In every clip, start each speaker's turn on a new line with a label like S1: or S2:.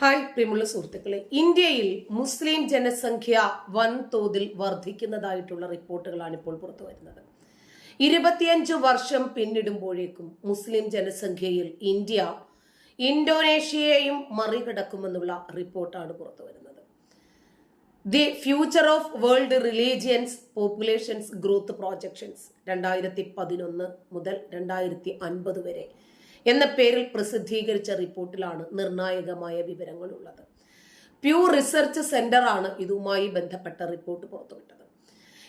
S1: Hi പ്രിയമുള്ള സുഹൃത്തുക്കളെ. ഇന്ത്യയിൽ മുസ്ലിം ജനസംഖ്യ വൻതോതിൽ വർദ്ധിക്കുന്നതായിട്ടുള്ള റിപ്പോർട്ടുകളാണ് ഇപ്പോൾ പുറത്തു വരുന്നത്. ഇരുപത്തിയഞ്ച് വർഷം പിന്നിടുമ്പോഴേക്കും മുസ്ലിം ജനസംഖ്യയിൽ ഇന്ത്യ ഇന്തോനേഷ്യയെയും മറികടക്കുമെന്നുള്ള റിപ്പോർട്ടാണ് പുറത്തു വരുന്നത്. The future of world religions populations growth projections രണ്ടായിരത്തി പതിനൊന്ന് മുതൽ രണ്ടായിരത്തി അൻപത് വരെ എന്ന പേരിൽ പ്രസിദ്ധീകരിച്ച റിപ്പോർട്ടിലാണ് നിർണായകമായ വിവരങ്ങളുള്ളത്. പ്യൂർ റിസർച്ച് സെന്റർ ആണ് ഇതുമായി ബന്ധപ്പെട്ട റിപ്പോർട്ട് പുറത്തുവിട്ടത്.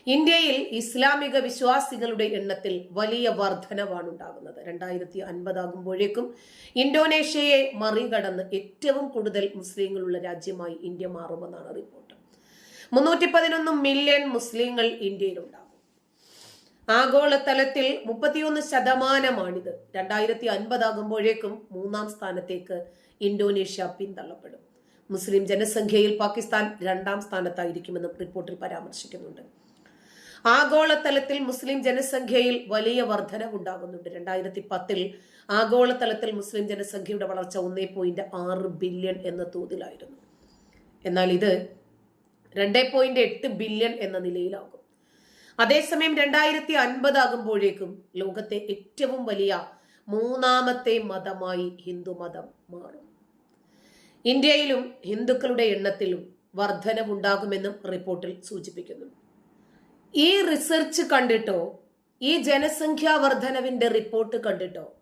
S1: ഇന്ത്യയിൽ ഇസ്ലാമിക വിശ്വാസികളുടെ എണ്ണത്തിൽ വലിയ വർധനവാണ് ഉണ്ടാകുന്നത്. രണ്ടായിരത്തി അൻപതാകുമ്പോഴേക്കും ഇന്തോനേഷ്യയെ മറികടന്ന് ഏറ്റവും കൂടുതൽ മുസ്ലിങ്ങളുള്ള രാജ്യമായി ഇന്ത്യ മാറുമെന്നാണ് റിപ്പോർട്ട്. മുന്നൂറ്റി പതിനൊന്ന് മില്യൺ മുസ്ലിങ്ങൾ ഇന്ത്യയിലുണ്ടാകും ആഗോളതലത്തിൽ മുപ്പത്തിയൊന്ന് ശതമാനമാണിത്. രണ്ടായിരത്തി അൻപതാകുമ്പോഴേക്കും മൂന്നാം സ്ഥാനത്തേക്ക് ഇന്തോനേഷ്യ പിന്തള്ളപ്പെടും. മുസ്ലിം ജനസംഖ്യയിൽ പാകിസ്ഥാൻ രണ്ടാം സ്ഥാനത്തായിരിക്കുമെന്നും റിപ്പോർട്ടിൽ പരാമർശിക്കുന്നുണ്ട്. ആഗോളതലത്തിൽ മുസ്ലിം ജനസംഖ്യയിൽ വലിയ വർധനവുണ്ടാകുന്നുണ്ട്. രണ്ടായിരത്തി പത്തിൽ ആഗോളതലത്തിൽ മുസ്ലിം ജനസംഖ്യയുടെ വളർച്ച ഒന്നേ പോയിന്റ് ആറ് ബില്യൺ എന്ന തോതിലായിരുന്നു. എന്നാൽ ഇത് രണ്ടേ പോയിന്റ് എട്ട് ബില്യൺ എന്ന നിലയിലാകും. അതേസമയം രണ്ടായിരത്തി അൻപതാകുമ്പോഴേക്കും ലോകത്തെ ഏറ്റവും വലിയ മൂന്നാമത്തെ മതമായി ഹിന്ദു മതം മാറും. ഇന്ത്യയിലും ഹിന്ദുക്കളുടെ എണ്ണത്തിലും വർധനവുണ്ടാകുമെന്നും റിപ്പോർട്ടിൽ സൂചിപ്പിക്കുന്നു. ഈ റിസർച്ച് കണ്ടിട്ടോ ഈ ജനസംഖ്യാ വർധനവിന്റെ റിപ്പോർട്ട് കണ്ടിട്ടോ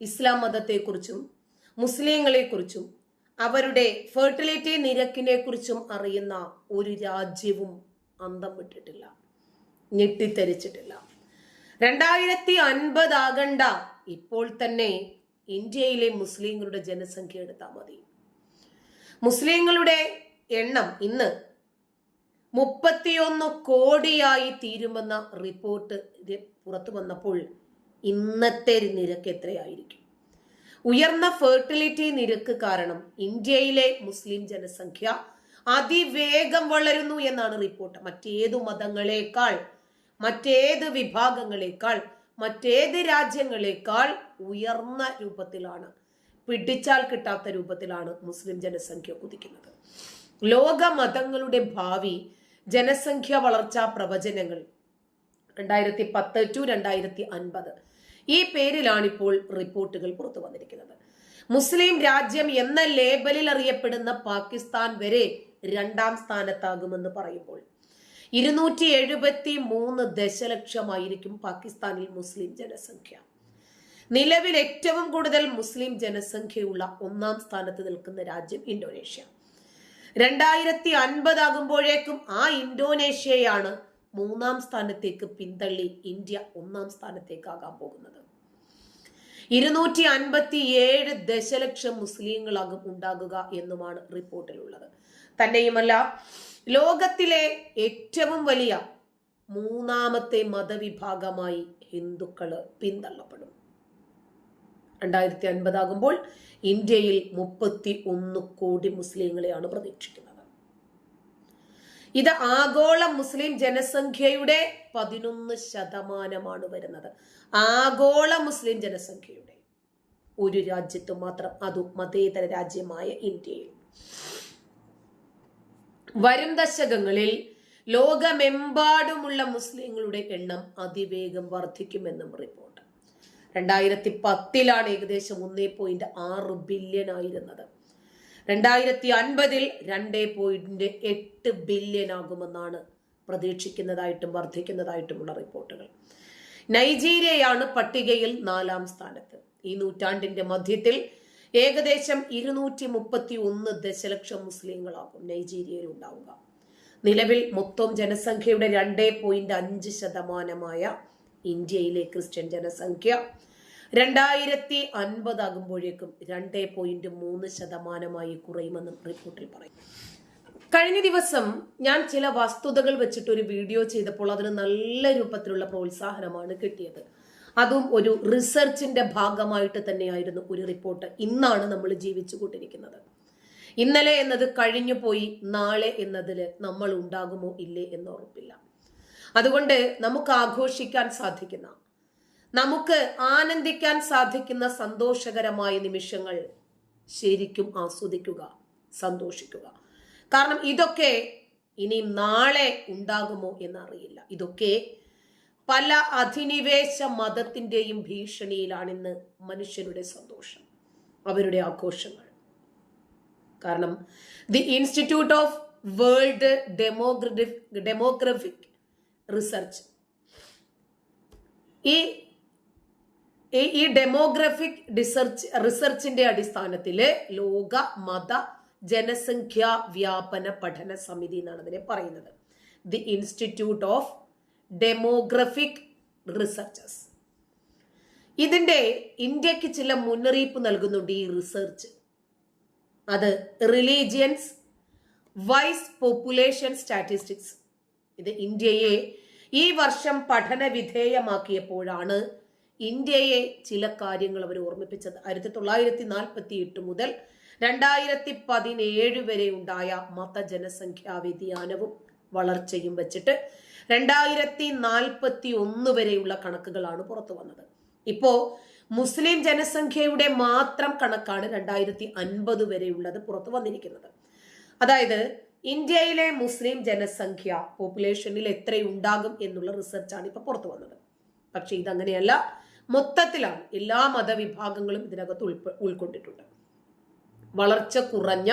S1: ഇസ്ലാം മതത്തെക്കുറിച്ചും മുസ്ലിങ്ങളെക്കുറിച്ചും അവരുടെ ഫെർട്ടിലിറ്റി നിരക്കിനെക്കുറിച്ചും അറിയുന്ന ഒരു രാജ്യവും അന്തം വിട്ടിട്ടില്ല. ഞെട്ടിത്തരിച്ചിട്ടില്ല. രണ്ടായിരത്തി അൻപതാകണ്ട ഇപ്പോൾ തന്നെ ഇന്ത്യയിലെ മുസ്ലിങ്ങളുടെ ജനസംഖ്യ എടുത്താൽ മതി. മുസ്ലിങ്ങളുടെ എണ്ണം ഇന്ന് മുപ്പത്തിയൊന്ന് കോടിയായി തീരുമെന്ന റിപ്പോർട്ട് പുറത്തു വന്നപ്പോൾ ഇന്നത്തെ നിരക്ക് എത്രയായിരിക്കും? ഉയർന്ന ഫെർട്ടിലിറ്റി നിരക്ക് കാരണം ഇന്ത്യയിലെ മുസ്ലിം ജനസംഖ്യ അതിവേഗം വളരുന്നു എന്നാണ് റിപ്പോർട്ട്. മറ്റേതു മതങ്ങളെക്കാൾ മറ്റേത് വിഭാഗങ്ങളെക്കാൾ മറ്റേത് രാജ്യങ്ങളെക്കാൾ ഉയർന്ന രൂപത്തിലാണ് പിടിച്ചാൽ കിട്ടാത്ത രൂപത്തിലാണ് മുസ്ലിം ജനസംഖ്യ കുതിക്കുന്നത്. ലോക മതങ്ങളുടെ ഭാവി ജനസംഖ്യ വളർച്ചാ പ്രവചനങ്ങൾ രണ്ടായിരത്തി പത്ത് ടു രണ്ടായിരത്തി അൻപത് ഈ പേരിലാണ് ഇപ്പോൾ റിപ്പോർട്ടുകൾ പുറത്തു വന്നിരിക്കുന്നത്. മുസ്ലിം രാജ്യം എന്ന ലേബലിൽ അറിയപ്പെടുന്ന പാകിസ്ഥാൻ വരെ രണ്ടാം സ്ഥാനത്താകുമെന്ന് പറയുമ്പോൾ ഇരുന്നൂറ്റി എഴുപത്തി മൂന്ന് ദശലക്ഷമായിരിക്കും പാകിസ്ഥാനിൽ മുസ്ലിം ജനസംഖ്യ. നിലവിൽ ഏറ്റവും കൂടുതൽ മുസ്ലിം ജനസംഖ്യയുള്ള ഒന്നാം സ്ഥാനത്ത് നിൽക്കുന്ന രാജ്യം ഇന്തോനേഷ്യ. രണ്ടായിരത്തി അൻപതാകുമ്പോഴേക്കും ആ ഇന്തോനേഷ്യയാണ് മൂന്നാം സ്ഥാനത്തേക്ക് പിന്തള്ളി ഇന്ത്യ ഒന്നാം സ്ഥാനത്തേക്കാകാൻ പോകുന്നത്. ഇരുന്നൂറ്റി അൻപത്തി ഏഴ് ദശലക്ഷം മുസ്ലിങ്ങളാകും ഉണ്ടാകുക എന്നുമാണ് റിപ്പോർട്ടിലുള്ളത്. തന്നെയുമല്ല ലോകത്തിലെ ഏറ്റവും വലിയ മൂന്നാമത്തെ മതവിഭാഗമായി ഹിന്ദുക്കൾ പിന്തള്ളപ്പെടും. രണ്ടായിരത്തി അൻപതാകുമ്പോൾ ഇന്ത്യയിൽ മുപ്പത്തി ഒന്ന് കോടി മുസ്ലിങ്ങളെയാണ് പ്രതീക്ഷിക്കുന്നത്. ഇത് ആഗോള മുസ്ലിം ജനസംഖ്യയുടെ പതിനൊന്ന് ശതമാനമാണ് വരുന്നത്. ആഗോള മുസ്ലിം ജനസംഖ്യയുടെ ഒരു രാജ്യത്ത് മാത്രം അതും മതേതര രാജ്യമായ ഇന്ത്യയിൽ. വരും ദശകങ്ങളിൽ ലോകമെമ്പാടുമുള്ള മുസ്ലിങ്ങളുടെ എണ്ണം അതിവേഗം വർദ്ധിക്കുമെന്നും റിപ്പോർട്ട്. രണ്ടായിരത്തി പത്തിലാണ് ഏകദേശം ഒന്നേ പോയിന്റ് ആറ് ബില്യൺ ആയിരുന്നത്. രണ്ടായിരത്തി അൻപതിൽ രണ്ടേ പോയിന്റ് എട്ട് ബില്യൺ ആകുമെന്നാണ് പ്രതീക്ഷിക്കുന്നതായിട്ടും വർദ്ധിക്കുന്നതായിട്ടുമുള്ള റിപ്പോർട്ടുകൾ. നൈജീരിയയാണ് പട്ടികയിൽ നാലാം സ്ഥാനത്ത്. ഈ നൂറ്റാണ്ടിന്റെ മധ്യത്തിൽ ഏകദേശം ഇരുന്നൂറ്റി മുപ്പത്തി ഒന്ന് ദശലക്ഷം മുസ്ലിങ്ങളാകും നൈജീരിയയിൽ ഉണ്ടാവുക നിലവിൽ മൊത്തം ജനസംഖ്യയുടെ രണ്ടേ പോയിന്റ് അഞ്ച് ശതമാനമായ ഇന്ത്യയിലെ ക്രിസ്ത്യൻ ജനസംഖ്യ രണ്ടായിരത്തി അൻപതാകുമ്പോഴേക്കും രണ്ടേ പോയിന്റ് മൂന്ന് ശതമാനമായി കുറയുമെന്നും റിപ്പോർട്ടിൽ പറയും. കഴിഞ്ഞ ദിവസം ഞാൻ ചില വസ്തുതകൾ വെച്ചിട്ട് ഒരു വീഡിയോ ചെയ്തപ്പോൾ അതിന് നല്ല രൂപത്തിലുള്ള പ്രോത്സാഹനമാണ് കിട്ടിയത്. അതും ഒരു റിസർച്ചിന്റെ ഭാഗമായിട്ട് തന്നെയായിരുന്നു ഒരു റിപ്പോർട്ട്. ഇന്നാണ് നമ്മൾ ജീവിച്ചു കൊണ്ടിരിക്കുന്നത് ഇന്നലെ എന്നത് കഴിഞ്ഞു പോയി നാളെ എന്നതിൽ നമ്മൾ ഉണ്ടാകുമോ ഇല്ലേ എന്ന് ഉറപ്പില്ല. അതുകൊണ്ട് നമുക്ക് ആഘോഷിക്കാൻ സാധിക്കുന്ന നമുക്ക് ആനന്ദിക്കാൻ സാധിക്കുന്ന സന്തോഷകരമായ നിമിഷങ്ങൾ ശരിക്കും ആസ്വദിക്കുക സന്തോഷിക്കുക. കാരണം ഇതൊക്കെ ഇനി നാളെ ഉണ്ടാകുമോ എന്നറിയില്ല. ഇതൊക്കെ പല അധിനിവേശ മതത്തിന്റെയും ഭീഷണിയിലാണ് ഇന്ന് മനുഷ്യരുടെ സന്തോഷം അവരുടെ ആഘോഷങ്ങൾ. കാരണം the institute of world demographic demographic research. ഈ ഈ- ഡെമോഗ്രഫിക് റിസർച്ച് റിസർച്ചിന്റെ അടിസ്ഥാനത്തിൽ ലോക മത ജനസംഖ്യാ വ്യാപന പഠന സമിതി എന്നാണ് അതിനെ പറയുന്നത്. The institute of demographic researches ഇതിന്റെ ഇന്ത്യയ്ക്ക് ചില മുന്നറിയിപ്പ് നൽകുന്നുണ്ട് ഈ റിസർച്ച് അത് റിലീജിയൻസ് വൈസ് പോപ്പുലേഷൻ സ്റ്റാറ്റിസ്റ്റിക്സ് ഇത് ഇന്ത്യയെ ഈ വർഷം പഠന വിധേയമാക്കിയപ്പോഴാണ് ഇന്ത്യയെ ചില കാര്യങ്ങൾ അവർ ഓർമ്മിപ്പിച്ചത്. ആയിരത്തി തൊള്ളായിരത്തി നാൽപ്പത്തി എട്ട് മുതൽ രണ്ടായിരത്തി പതിനേഴ് വരെ ഉണ്ടായ മതജനസംഖ്യാ വ്യതിയാനവും വളർച്ചയും വെച്ചിട്ട് രണ്ടായിരത്തി നാൽപ്പത്തി ഒന്ന് വരെയുള്ള കണക്കുകളാണ് പുറത്തു വന്നത്. ഇപ്പോ മുസ്ലിം ജനസംഖ്യയുടെ മാത്രം കണക്കാണ് രണ്ടായിരത്തി അൻപത് വരെയുള്ളത് പുറത്തു വന്നിരിക്കുന്നത്. അതായത് ഇന്ത്യയിലെ മുസ്ലിം ജനസംഖ്യ പോപ്പുലേഷനിൽ എത്രയുണ്ടാകും എന്നുള്ള റിസർച്ചാണ് ഇപ്പൊ പുറത്തു വന്നത്. പക്ഷെ ഇതങ്ങനെയല്ല. മൊത്തത്തിലാണ് എല്ലാ മതവിഭാഗങ്ങളും ഇതിനകത്ത് ഉൾപ്പെ ഉൾക്കൊണ്ടിട്ടുണ്ട്. വളർച്ച കുറഞ്ഞ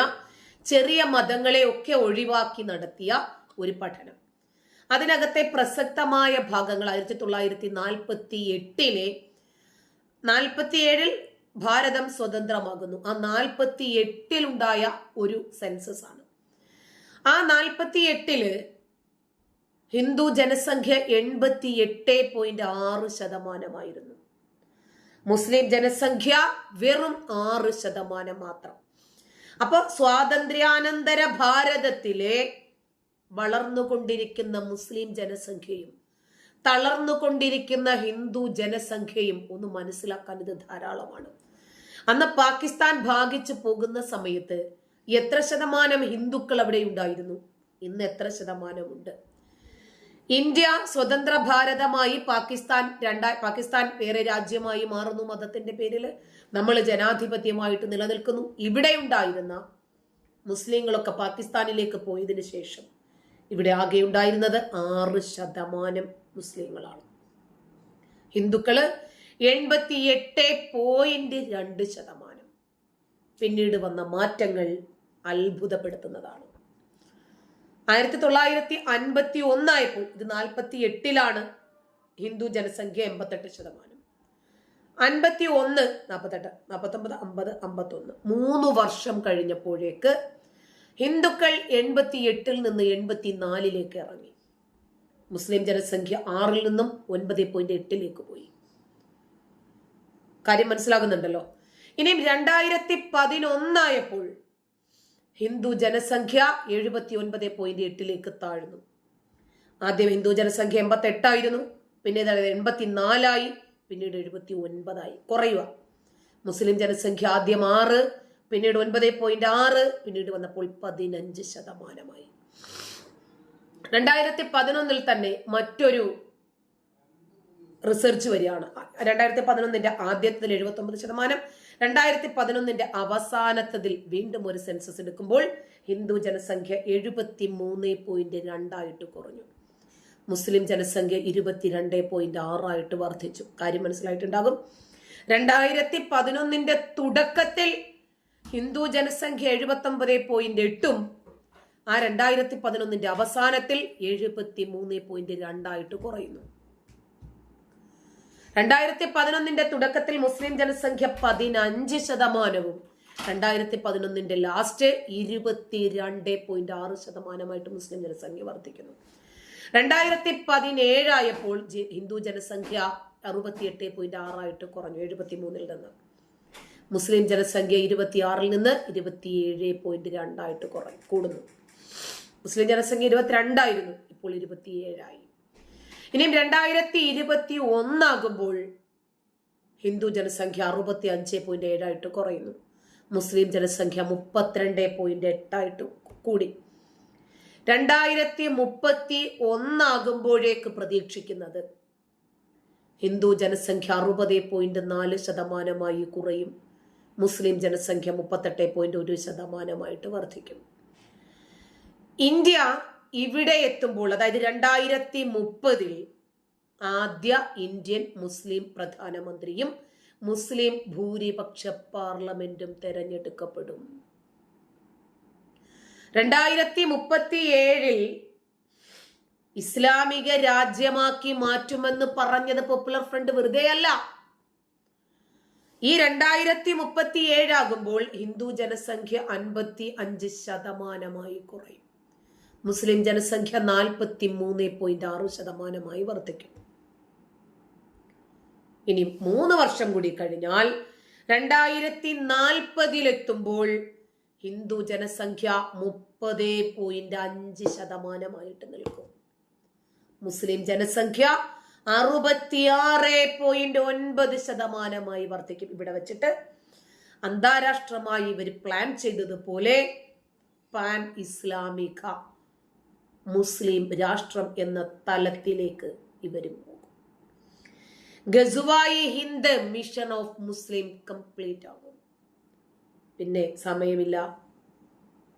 S1: ചെറിയ മതങ്ങളെ ഒക്കെ ഒഴിവാക്കി നടത്തിയ ഒരു പഠനം. അതിനകത്തെ പ്രസക്തമായ ഭാഗങ്ങൾ ആയിരത്തി തൊള്ളായിരത്തി നാൽപ്പത്തി എട്ടിലെ നാൽപ്പത്തിയേഴിൽ ഭാരതം സ്വതന്ത്രമാകുന്നു. ആ നാൽപ്പത്തി എട്ടിലുണ്ടായ ഒരു സെൻസസ് ആണ്. ആ നാൽപ്പത്തി എട്ടിൽ ഹിന്ദു ജനസംഖ്യ എൺപത്തി എട്ട് പോയിന്റ് ആറ് ശതമാനമായിരുന്നു. മുസ്ലിം ജനസംഖ്യ വെറും ആറ് ശതമാനം മാത്രം. അപ്പൊ സ്വാതന്ത്ര്യാനന്തര ഭാരതത്തിലെ വളർന്നുകൊണ്ടിരിക്കുന്ന മുസ്ലിം ജനസംഖ്യയും തളർന്നുകൊണ്ടിരിക്കുന്ന ഹിന്ദു ജനസംഖ്യയും ഒന്ന് മനസ്സിലാക്കാൻ ഇത് ധാരാളമാണ്. അന്ന് പാകിസ്ഥാൻ ഭാഗിച്ചു പോകുന്ന സമയത്ത് എത്ര ശതമാനം ഹിന്ദുക്കൾ അവിടെ ഉണ്ടായിരുന്നു? ഇന്ന് എത്ര ശതമാനമുണ്ട്? ഇന്ത്യ സ്വതന്ത്ര ഭാരതമായി പാകിസ്ഥാൻ രണ്ടായി പാകിസ്ഥാൻ വേറെ രാജ്യമായി മാറുന്നു മതത്തിന്റെ പേരിൽ നമ്മൾ ജനാധിപത്യമായിട്ട് നിലനിൽക്കുന്നു. ഇവിടെ ഉണ്ടായിരുന്ന മുസ്ലിങ്ങളൊക്കെ പാകിസ്ഥാനിലേക്ക് പോയതിനു ശേഷം ഇവിടെ ആകെ ഉണ്ടായിരുന്നത് ആറ് ശതമാനം മുസ്ലിങ്ങളാണ്. ഹിന്ദുക്കൾ എൺപത്തി എട്ട് പോയിന്റ് രണ്ട് ശതമാനം. പിന്നീട് വന്ന മാറ്റങ്ങൾ അത്ഭുതപ്പെടുത്തുന്നതാണ്. ആയിരത്തി തൊള്ളായിരത്തി അൻപത്തി ഒന്നായപ്പോൾ ഇത് നാൽപ്പത്തി എട്ടിലാണ് ഹിന്ദു ജനസംഖ്യ എൺപത്തെട്ട് ശതമാനം. അൻപത്തി ഒന്ന് നാൽപ്പത്തെട്ട് നാൽപ്പത്തൊമ്പത് അമ്പത് അമ്പത്തൊന്ന് മൂന്ന് വർഷം കഴിഞ്ഞപ്പോഴേക്ക് ഹിന്ദുക്കൾ എൺപത്തി എട്ടിൽ നിന്ന് എൺപത്തി നാലിലേക്ക് ഇറങ്ങി. മുസ്ലിം ജനസംഖ്യ ആറിൽ നിന്നും ഒൻപത് പോയിന്റ് എട്ടിലേക്ക് പോയി. കാര്യം മനസ്സിലാകുന്നുണ്ടല്ലോ? ഇനിയും രണ്ടായിരത്തി പതിനൊന്നായപ്പോൾ ഹിന്ദു ജനസംഖ്യ എഴുപത്തി ഒൻപത് പോയിന്റ് എട്ടിലേക്ക് താഴ്ന്നു. ആദ്യം ഹിന്ദു ജനസംഖ്യ എൺപത്തി എട്ടായിരുന്നു പിന്നെ എൺപത്തി നാലായി പിന്നീട് എഴുപത്തി ഒൻപതായി കുറയുക. മുസ്ലിം ജനസംഖ്യ ആദ്യം ആറ് പിന്നീട് ഒൻപത് പോയിന്റ് ആറ് പിന്നീട് വന്നപ്പോൾ പതിനഞ്ച് ശതമാനമായി. രണ്ടായിരത്തി പതിനൊന്നിൽ തന്നെ മറ്റൊരു റിസർച്ച് വരികയാണ്. രണ്ടായിരത്തി പതിനൊന്നിന്റെ ആദ്യത്തിൽ എഴുപത്തി ഒമ്പത് ശതമാനം രണ്ടായിരത്തി പതിനൊന്നിന്റെ അവസാനത്തതിൽ വീണ്ടും ഒരു സെൻസസ് എടുക്കുമ്പോൾ ഹിന്ദു ജനസംഖ്യ എഴുപത്തി മൂന്ന് പോയിന്റ് രണ്ടായിട്ട് കുറഞ്ഞു. മുസ്ലിം ജനസംഖ്യ ഇരുപത്തിരണ്ട് പോയിന്റ് ആറായിട്ട് വർദ്ധിച്ചു. കാര്യം മനസ്സിലായിട്ടുണ്ടാകും. രണ്ടായിരത്തി പതിനൊന്നിന്റെ തുടക്കത്തിൽ ഹിന്ദു ജനസംഖ്യ എഴുപത്തി ഒമ്പത് പോയിന്റ് എട്ടും ആ രണ്ടായിരത്തി പതിനൊന്നിന്റെ അവസാനത്തിൽ എഴുപത്തി മൂന്ന് പോയിന്റ് രണ്ടായിട്ട് കുറയുന്നു. രണ്ടായിരത്തി പതിനൊന്നിന്റെ തുടക്കത്തിൽ മുസ്ലിം ജനസംഖ്യ പതിനഞ്ച് ശതമാനവും രണ്ടായിരത്തി പതിനൊന്നിന്റെ ലാസ്റ്റ് ഇരുപത്തിരണ്ട് പോയിന്റ് ആറ് ശതമാനമായിട്ട് മുസ്ലിം ജനസംഖ്യ വർദ്ധിക്കുന്നു. രണ്ടായിരത്തി പതിനേഴായപ്പോൾ ഹിന്ദു ജനസംഖ്യ അറുപത്തിയെട്ട് പോയിന്റ് ആറായിട്ട് കുറഞ്ഞു എഴുപത്തി മൂന്നിൽ നിന്ന്. മുസ്ലിം ജനസംഖ്യ ഇരുപത്തിയാറിൽ നിന്ന് ഇരുപത്തിയേഴ് പോയിന്റ് രണ്ടായിട്ട് കുറഞ്ഞു കൂടുന്നു. മുസ്ലിം ജനസംഖ്യ ഇരുപത്തിരണ്ടായിരുന്നു ഇപ്പോൾ ഇരുപത്തിയേഴായി. ഇനിയും രണ്ടായിരത്തി ഇരുപത്തി ഒന്നാകുമ്പോൾ ഹിന്ദു ജനസംഖ്യ അറുപത്തി അഞ്ച് പോയിന്റ് ഏഴായിട്ട് കുറയുന്നു. മുസ്ലിം ജനസംഖ്യ മുപ്പത്തിരണ്ട് പോയിന്റ് എട്ടായിട്ട് കൂടി. രണ്ടായിരത്തി മുപ്പത്തി ഒന്നാകുമ്പോഴേക്ക് പ്രതീക്ഷിക്കുന്നത് ഹിന്ദു ജനസംഖ്യ അറുപത് പോയിന്റ് നാല് ശതമാനമായി കുറയും. മുസ്ലിം ജനസംഖ്യ മുപ്പത്തെട്ട് പോയിന്റ് ഒരു ശതമാനമായിട്ട് വർദ്ധിക്കും. ഇന്ത്യ ഇവിടെ എത്തുമ്പോൾ അതായത് രണ്ടായിരത്തി മുപ്പതിൽ ആദ്യ ഇന്ത്യൻ മുസ്ലിം പ്രധാനമന്ത്രിയും മുസ്ലിം ഭൂരിപക്ഷ പാർലമെന്റും തെരഞ്ഞെടുക്കപ്പെടും. രണ്ടായിരത്തി മുപ്പത്തി ഏഴിൽ ഇസ്ലാമിക രാജ്യമാക്കി മാറ്റുമെന്ന് പറഞ്ഞത് പോപ്പുലർ ഫ്രണ്ട് വെറുതെയല്ല. ഈ രണ്ടായിരത്തി മുപ്പത്തി ഏഴാകുമ്പോൾ ഹിന്ദു ജനസംഖ്യ അൻപത്തി അഞ്ച് ശതമാനമായി കുറയും. മുസ്ലിം ജനസംഖ്യ നാൽപ്പത്തി മൂന്ന് പോയിന്റ് ആറ് ശതമാനമായി വർദ്ധിക്കും. ഇനി മൂന്ന് വർഷം കൂടി കഴിഞ്ഞാൽ രണ്ടായിരത്തി നാൽപ്പതിലെത്തുമ്പോൾ ഹിന്ദു ജനസംഖ്യ മുപ്പത് പോയിന്റ് അഞ്ച് ശതമാനമായിട്ട് നിൽക്കും. മുസ്ലിം ജനസംഖ്യ അറുപത്തിയാറ് പോയിന്റ് ഒൻപത് ശതമാനമായി വർദ്ധിക്കും ഇവിടെ വെച്ചിട്ട്. അന്താരാഷ്ട്രമായി ഇവർ പ്ലാൻ ചെയ്തതുപോലെ പാൻ ഇസ്ലാമിക മുസ്ലിം രാഷ്ട്രം എന്ന തലത്തിലേക്ക് ഇവരും പോകും. Ghazwa e Hind mission of Muslim complete ആകും. പിന്നെ സമയമില്ല.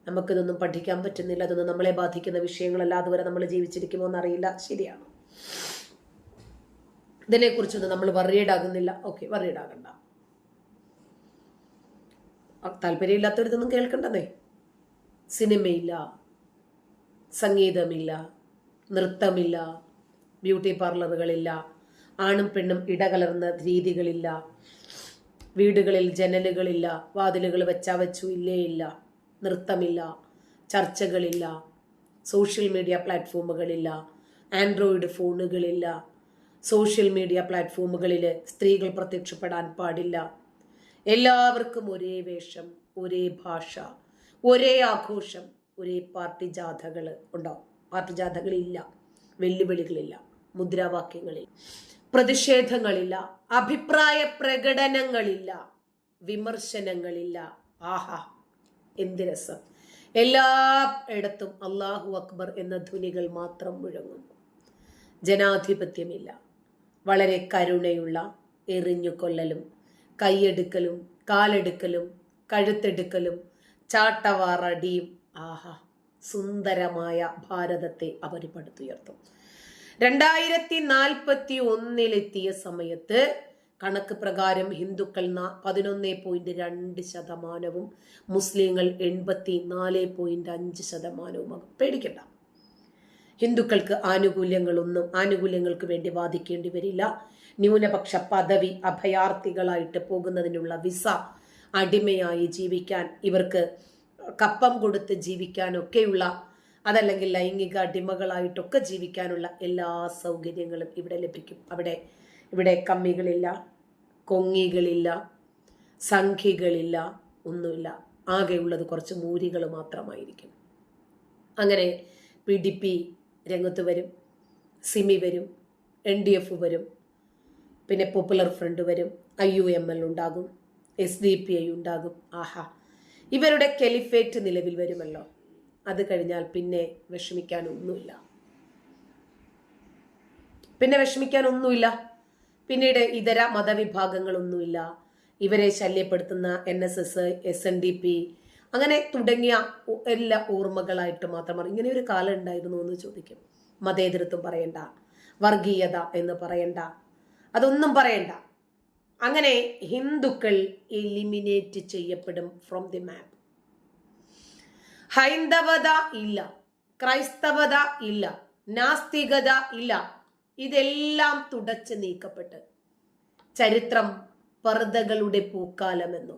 S1: നമുക്കിതൊന്നും പഠിക്കാൻ പറ്റുന്നില്ല. അതൊന്നും നമ്മളെ ബാധിക്കുന്ന വിഷയങ്ങളല്ല. അതുവരെ നമ്മൾ ജീവിച്ചിരിക്കുമോ എന്നറിയില്ല. ശരിയാണ്. ഇതിനെക്കുറിച്ചൊന്നും നമ്മൾ worried ആകുന്നില്ല. ഓക്കെ worried ആകണ്ട. താല്പര്യമില്ലാത്തവരിതൊന്നും കേൾക്കണ്ടതേ സിനിമയില്ല സംഗീതമില്ല നൃത്തമില്ല ബ്യൂട്ടി പാർലറുകളില്ല ആണും പെണ്ണും ഇടകലർന്ന രീതികളില്ല വീടുകളിൽ ജനലുകളില്ല വാതിലുകൾ വെച്ചാ വെച്ചു ഇല്ലേ ഇല്ല നൃത്തമില്ല ചർച്ചകളില്ല സോഷ്യൽ മീഡിയ പ്ലാറ്റ്ഫോമുകളില്ല ആൻഡ്രോയിഡ് ഫോണുകളില്ല സോഷ്യൽ മീഡിയ പ്ലാറ്റ്ഫോമുകളിൽ സ്ത്രീകൾ പ്രത്യക്ഷപ്പെടാൻ പാടില്ല. എല്ലാവർക്കും ഒരേ വേഷം ഒരേ ഭാഷ ഒരേ ആഘോഷം ഒരേ പാർട്ടി ജാഥകൾ ഉണ്ടാവും. പാർട്ടി ജാഥകളില്ല വെല്ലുവിളികളില്ല മുദ്രാവാക്യങ്ങളിൽ പ്രതിഷേധങ്ങളില്ല അഭിപ്രായ പ്രകടനങ്ങളില്ല വിമർശനങ്ങളില്ല. ആഹാ എന്ത് രസം. എല്ലാ ഇടത്തും അള്ളാഹു അക്ബർ എന്ന ധ്വനികൾ മാത്രം മുഴങ്ങുന്നു. ജനാധിപത്യമില്ല. വളരെ കരുണയുള്ള എറിഞ്ഞുകൊല്ലലും കൈയെടുക്കലും കാലെടുക്കലും കഴുത്തെടുക്കലും ചാട്ടവാറടിയും ആഹാ സുന്ദരമായ ഭാരതത്തെ അവർ രണ്ടായിരത്തി നാൽപ്പത്തി ഒന്നിലെത്തിയ സമയത്ത് കണക്ക് പ്രകാരം ഹിന്ദുക്കൾ പതിനൊന്ന് പോയിന്റ് രണ്ട് ശതമാനവും മുസ്ലിങ്ങൾ എൺപത്തി നാല് പോയിന്റ് അഞ്ച് ശതമാനവുമാകും. പേടിക്കണ്ട. ഹിന്ദുക്കൾക്ക് ആനുകൂല്യങ്ങളൊന്നും ആനുകൂല്യങ്ങൾക്ക് വേണ്ടി വാദിക്കേണ്ടി വരില്ല. ന്യൂനപക്ഷ പദവി അഭയാർത്ഥികളായിട്ട് പോകുന്നതിനുള്ള വിസ അടിമയായി ജീവിക്കാൻ ഇവർക്ക് കപ്പം കൊടുത്ത് ജീവിക്കാനൊക്കെയുള്ള അതല്ലെങ്കിൽ ലൈംഗിക അടിമകളായിട്ടൊക്കെ ജീവിക്കാനുള്ള എല്ലാ സൗകര്യങ്ങളും ഇവിടെ ലഭിക്കും. അവിടെ ഇവിടെ കമ്മികളില്ല കൊങ്ങികളില്ല സംഖ്യകളില്ല ഒന്നുമില്ല. ആകെയുള്ളത് കുറച്ച് മൂരികൾ മാത്രമായിരിക്കും. അങ്ങനെ പി ഡി പി രംഗത്ത് വരും. സിമി വരും. എൻ ഡി എഫ് വരും. പിന്നെ പോപ്പുലർ ഫ്രണ്ട് വരും. ഐ യു എം എൽ ഉണ്ടാകും. എസ് ഡി പി ഐ ഉണ്ടാകും. ആഹാ. ഇവരുടെ കെലിഫേറ്റ് നിലവിൽ വരുമല്ലോ. അത് കഴിഞ്ഞാൽ പിന്നെ വിഷമിക്കാനൊന്നുമില്ല. പിന്നെ വിഷമിക്കാനൊന്നുമില്ല. പിന്നീട് ഇതര മതവിഭാഗങ്ങളൊന്നുമില്ല. ഇവരെ ശല്യപ്പെടുത്തുന്ന N S S S N D P അങ്ങനെ തുടങ്ങിയ എല്ലാ ഓർമ്മകളായിട്ട് മാത്രം ഇങ്ങനെ ഒരു കാലം ഉണ്ടായിരുന്നു എന്ന് ചോദിക്കും. മതേതരത്വം പറയണ്ട വർഗീയത എന്ന് പറയണ്ട അതൊന്നും പറയണ്ട. അങ്ങനെ ഹിന്ദുക്കൾ എലിമിനേറ്റ് ചെയ്യപ്പെടും ഫ്രോം ദി മാപ്പ് ഹൈന്ദവത ഇല്ല ക്രൈസ്തവത ഇല്ല നാസ്തികത ഇല്ല. ഇതെല്ലാം തുടച്ച് നീക്കപ്പെട്ട് ചരിത്രം പർദ്ദകളുടെ പൂക്കാലമെന്നോ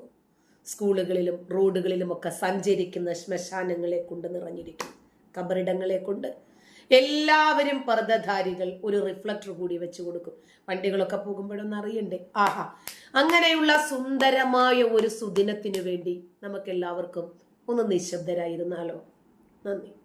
S1: സ്കൂളുകളിലും റോഡുകളിലുമൊക്കെ സഞ്ചരിക്കുന്ന ശ്മശാനങ്ങളെ കൊണ്ട് നിറഞ്ഞിരിക്കും കബറിടങ്ങളെ കൊണ്ട്. എല്ലാവരും പർദ്ദധാരികൾ ഒരു റിഫ്ലക്ടർ കൂടി വെച്ചു കൊടുക്കും. വണ്ടികളൊക്കെ പോകുമ്പോഴൊന്നും അറിയണ്ടേ? ആഹാ. അങ്ങനെയുള്ള സുന്ദരമായ ഒരു സുദിനത്തിനു വേണ്ടി നമുക്ക് എല്ലാവർക്കും ഒന്ന് നിശബ്ദരായിരുന്നാലോ? നന്ദി.